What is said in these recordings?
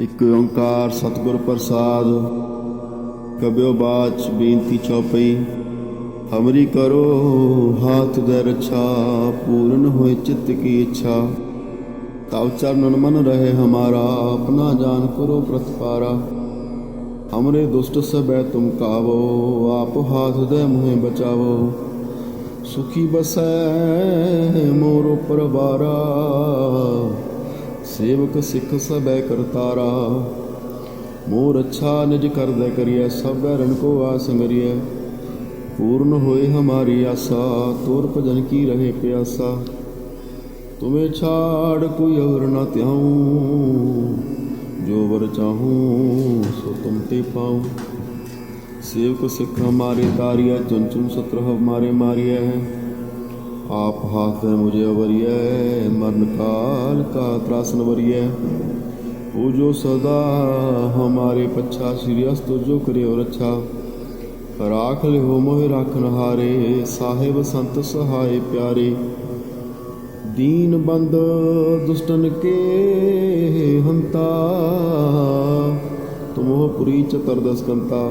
ਇੱਕ ਓੰਕਾਰ ਸਤਿਗੁਰ ਪ੍ਰਸਾਦ, ਕਬਿਓ ਬਾਚ ਬੇਨਤੀ ਚਉਪਈ ਹਮਰੀ ਕਰੋ ਹਾਥ ਦਰ ਰੱਛਾ, ਪੂਰਨ ਹੋਏ ਚਿੱਤ ਕੀ ਇੱਛਾ। ਤਵ ਚਰਨਨ ਮਨ ਰਹੇ ਹਮਾਰਾ, ਆਪਣਾ ਜਾਨ ਕਰੋ ਪ੍ਰਤਪਾਰਾ। ਹਮਰੇ ਦੁਸ਼ਟ ਸਬੈ ਤੁਮ ਕਾਵੋ, ਆਪ ਹਾਥ ਦੇ ਮੁਹਿ ਬਚਾਵੋ। ਸੁਖੀ ਬਸੈ ਮੋਰ ਪਰਵਾਰਾ ਸੇਵਕ ਸਿੱਖ ਸਬੈ ਕਰਤਾਰਾ ਮੋਰ ਅੱਛਾ ਨਿਜ ਕਰਦੈ ਕਰਿਆ ਸਭੈ ਰਣ ਕੋ ਆਸ ਮਰੀਐ। ਪੂਰਨ ਹੋਏ ਹਮਾਰੀ ਆਸਾ, ਤੋਰ ਭਜਨ ਕੀ ਰਹੇ ਪਿਆਸਾ। ਤੁਮੇ ਛਾੜ ਕੋਈ ਔਰ ਨਾ ਤਿਆਉ ਜੋ ਵਰ ਚਾਹੂੰ ਸੋ ਤੁਮ ਤੇ ਪਾਉ। ਸੇਵਕ ਸਿੱਖ ਹਮਾਰੇ ਤਾਰਿਆ ਚੁਨ ਚੁਨ ਸਤਰ ਹਮਾਰੇ ਮਾਰਿਆ ਆਪ ਹਾਥ ਮੁਝੇ ਅਵਰਿਐ, ਮਰਨ ਕਾਲ ਕਾ ਤਰਾਸਨ ਵਰਿਐ। ਉਹ ਜੋ ਸਦਾ ਹਮਾਰੇ ਪੱਛਾ, ਸ੍ਰੀ ਅਸਤ ਜੋ ਔਰ ਅੱਛਾ ਰਾਖ ਲਿਓ ਮੋਹਿ ਰਾਖਨ ਹਾਰੇ, ਸਾਹਿਬ ਸੰਤ ਸਹਾਏ ਪਿਆਰੇ। ਦੀਨ ਬੰਦ ਦੁਸ਼ਟਨ ਕੇ ਹੰਤਾ ਤੁਮੋ ਪੁਰੀ ਚਤੁਰਦਸ ਕੰਤਾ।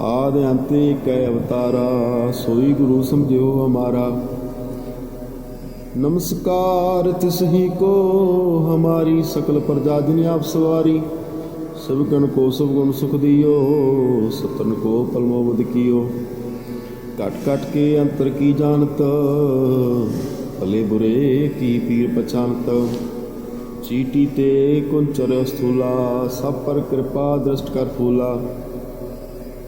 ਆਦ ਅੰਤੇ ਕੈ ਅਵਤਾਰਾ, ਸੋਈ ਗੁਰੂ ਸਮਝਿਓ ਹਮਾਰਾ। ਨਮਸਕਾਰ ਤਿਸ ਹੀ ਕੋ, ਹਮਾਰੀ ਸਕਲ ਪ੍ਰਜਾ ਜਿਨ ਆਪ ਸਵਾਰੀ। ਸਭ ਗਣ ਕੋ ਸਭ ਗੁਣ ਸੁਖ ਦਿਓ, ਸਤਨ ਕੋ ਪਲਮੋ ਬੁਧ ਕੀਓ। ਕਟ ਕਟ ਕੇ ਅੰਤਰ ਕੀ ਜਾਣਤ, ਭਲੇ ਬੁਰੇ ਕੀ ਪੀਰ ਪਛਾਨਤ। ਚੀਟੀ ਤੇ ਕੁੰਚਰ ਸਥੂਲਾ, ਸਭ ਪਰ ਕਿਰਪਾ ਦ੍ਰਿਸ਼ਟ ਕਰ ਫੂਲਾ।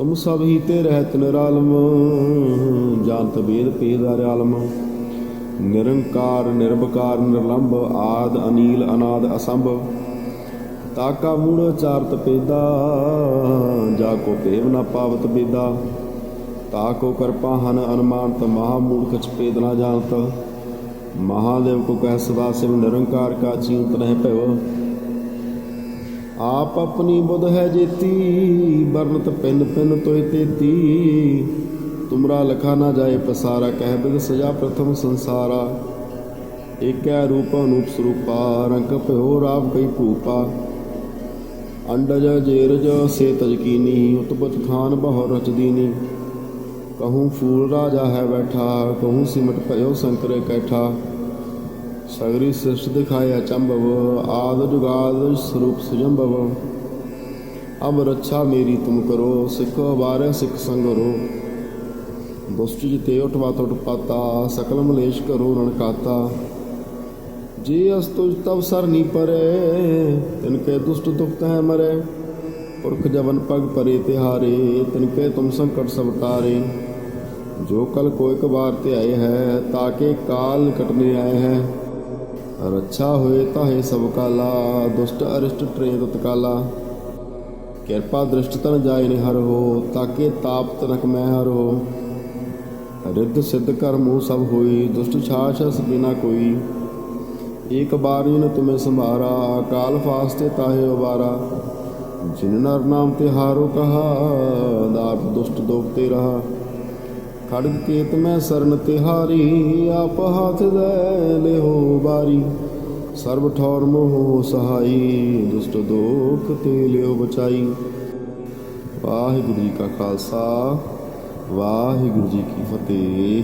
ਤੁਮ ਸਭ ਹੀ ਤੇ ਰਹਿਤ ਨਿਰਾਲਮ ਜਾਣਤ ਵੇਦ ਭੇਦ ਆਲਮ। ਨਿਰੰਕਾਰ ਨਿਰਭਕਾਰ ਨਿਰਲੰਭ, ਆਦ, ਅਨੀਲ, ਅਨਾਦ, ਅਸੰਭ। ਤਾਕਾ ਮੂੜ ਚਾਰਤ ਪੇਦਾ ਜਾ ਕੋ ਭੇਵ ਨਾ ਪਾਵਤ ਬੇਦਾ। ਤਾ ਕੋ ਕਰਪਾ ਹਨ ਅਨਮਾਨਤ, ਮਹਾ ਮੂਰਖ ਛਪੇਦ ਨਾ ਜਾਣਤ। ਮਹਾਦੇਵ ਕੋ ਕਹਿ ਸਦਾ ਸਿਵ ਨਿਰੰਕਾਰ ਕਾ ਚਿੰਤ ਨਹਿ ਭਇਓ ਆਪ ਆਪਣੀ ਬੁੱਧ ਹੈ ਜੇਤੀ ਬਰਨਤ ਪਿੰਨ ਪਿੰਨ ਤੋਇ ਤੇਤੀ। ਤੁਮਰਾ ਲਖਾ ਨਾ ਜਾਏ ਪਸਾਰਾ, ਕਹਿ ਬਿਦ ਸਜਾ ਪ੍ਰਥਮ ਸੰਸਾਰਾ। ਏਕੈ ਰੂਪ ਅਨੂਪ ਸਰੂਪਾ, ਰੰਗ ਭਇਓ ਰਾਮ ਕਈ ਭੂਪਾ। ਅੰਡਜ ਜੇਰਜ ਸੇ ਤਜਕੀਨੀ ਉਤਪਤ ਖਾਨ ਬਹੁ ਰਚਦੀਨੀ ਕਹੂੰ ਫੂਲ ਰਾਜਾ ਹੈ ਬੈਠਾ, ਕਹੂੰ ਸਿਮਟ ਭਇਓ ਸੰਕਰ ਕੈਠਾ। ਸਗਰੀ ਸ੍ਰਿਸ਼ਟ ਦਿਖਾਇਆ ਚੰਬਵ, ਆਦ ਜੁਗਾਦ ਸਰੂਪ ਸੁਜੰਭਵ ਅਬ ਰੱਛਾ ਮੇਰੀ ਤੁਮ ਕਰੋ, ਸਿੱਖ ਵਾਰੇ ਸਿੱਖ ਸੰਗਰੋ। ਦੁਸ਼ਟ ਜਿਤੇ ਉਠਵਾ ਤੁਟ ਪਾਤਾ, ਸਕਲ ਮਲੇਸ਼ ਕਰੋ ਰਣਕਾਤਾ ਜੇ ਅਸ ਤੁਜ ਤਵ ਸਰ ਨੀ ਪਰੇ, ਤਿਨ ਕੇ ਦੁਸ਼ਟ ਦੁਖਤ ਹੈ ਮਰੇ। ਪੁਰਖ ਜਵਨ ਪਗ ਪਰੇ ਤਿਹਾਰੇ, ਤਿਨ ਕੇ ਤੁਮ ਸੰਕਟ ਸਭ ਟਾਰੇ। ਜੋ ਕਲ ਕੋ ਇੱਕ ਵਾਰ ਤੇ ਆਏ ਹੈ ਤਾਕੇ ਕਾਲ ਕਟਨੇ ਆਏ ਹੈ। ਰੱਛਾ ਹੋਏ ਤਾਹੇ ਸਭ ਕਾਲਾ, ਦੁਸ਼ਟ ਅਰਿਸ਼ਟ ਟਰੇ ਤਤਕਾਲਾ ਕਿਰਪਾ ਦ੍ਰਿਸ਼ਟ ਤਨ ਜਾਏ ਨੇ ਹਰ ਹੋ, ਤਾਕੇ ਤਾਪ ਤਨਕ ਮੈਂ ਹਰ ਹੋ। ਰਿੱਧ ਸਿੱਧ ਕਰਮੋ ਸਭ ਹੋਈ, ਦੁਸ਼ਟ ਛਾਛ ਅਸ ਬਿਨਾ ਕੋਈ। ਏਕ ਬਾਰੀ ਨ ਤੁਮੇ ਸੰਭਾਰਾ ਕਾਲ ਫਾਸਤੇ ਤਾਹੇ ਉਬਾਰਾ। ਜਿਨ ਨਰ ਨਾਮ ਤੇ ਹਾਰੋ ਕਹਾ ਦਾਪ ਦੁਸ਼ਟ ਦੋਪਤੇ ਰਹਾ। ਖੜਗ ਕੇਤ ਮੈਂ ਸਰਨ ਤਿਹਾਰੀ ਆਪ ਹੱਥ ਦੇ ਲਿਹੋ ਬਾਰੀ ਸਰਬ ਠੌਰ ਮੋਹ ਸਹਾਈ, ਦੁਸ਼ਟ ਦੋਖ ਤੇ ਲਿਓ ਬਚਾਈ। ਵਾਹਿਗੁਰੂ ਜੀ ਕਾ ਖਾਲਸਾ, ਵਾਹਿਗੁਰੂ ਜੀ ਕੀ ਫਤਿਹ।